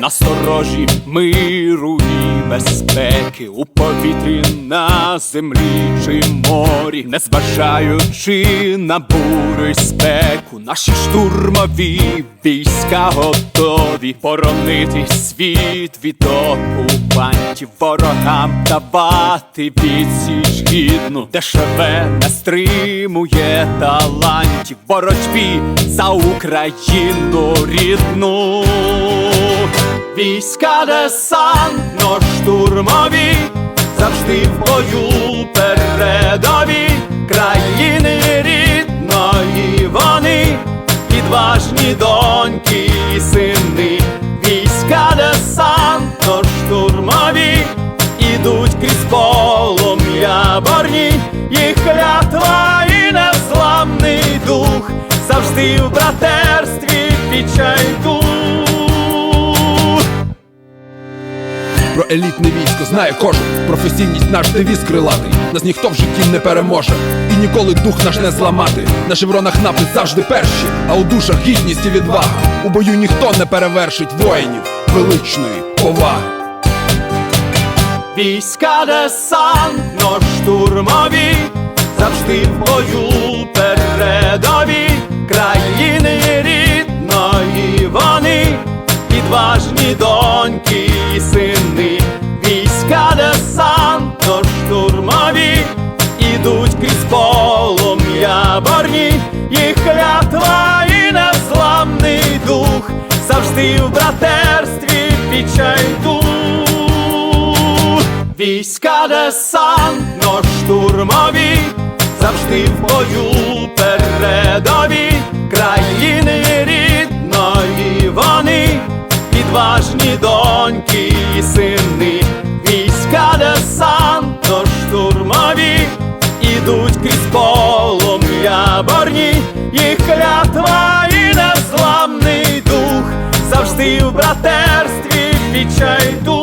насторожі миру і безпеки. У повітрі на землі чи морі, не зважаючи на бурю й спеку, наші штурмові війська готові боронити світ від окупантів, ворогам давати відсіч гідну, дешеве не стримує талантів, боротьбі за Україну рідну. Війська десантно штурмові, завжди в бою передові. Країни рідної вони, відважні доньки і сини, війська десантно штурмові, ідуть крізь полум'я борні, їх клятва і незламний дух, завжди в братерстві Про елітне військо. Знає кожен. Професійність наш девіз крилатий. Нас ніхто в житті не переможе. І ніколи дух наш не зламати. На шевронах напис завжди перші А у душах гідність і відвага. У бою ніхто не перевершить воїнів Величної поваги. Війська десантно штурмові, завжди в бою передові відважні доньки і сини, війська десантно штурмові, ідуть крізь полум'я борні, їх клятва і незламний дух, завжди в братерстві відчайдуть. Війська десантно штурмові, завжди в бою доньки і сини, війська десанто штурмові, ідуть крізь полум'я борні, їх клятва і незламний дух, завжди в братерстві відчайдуть.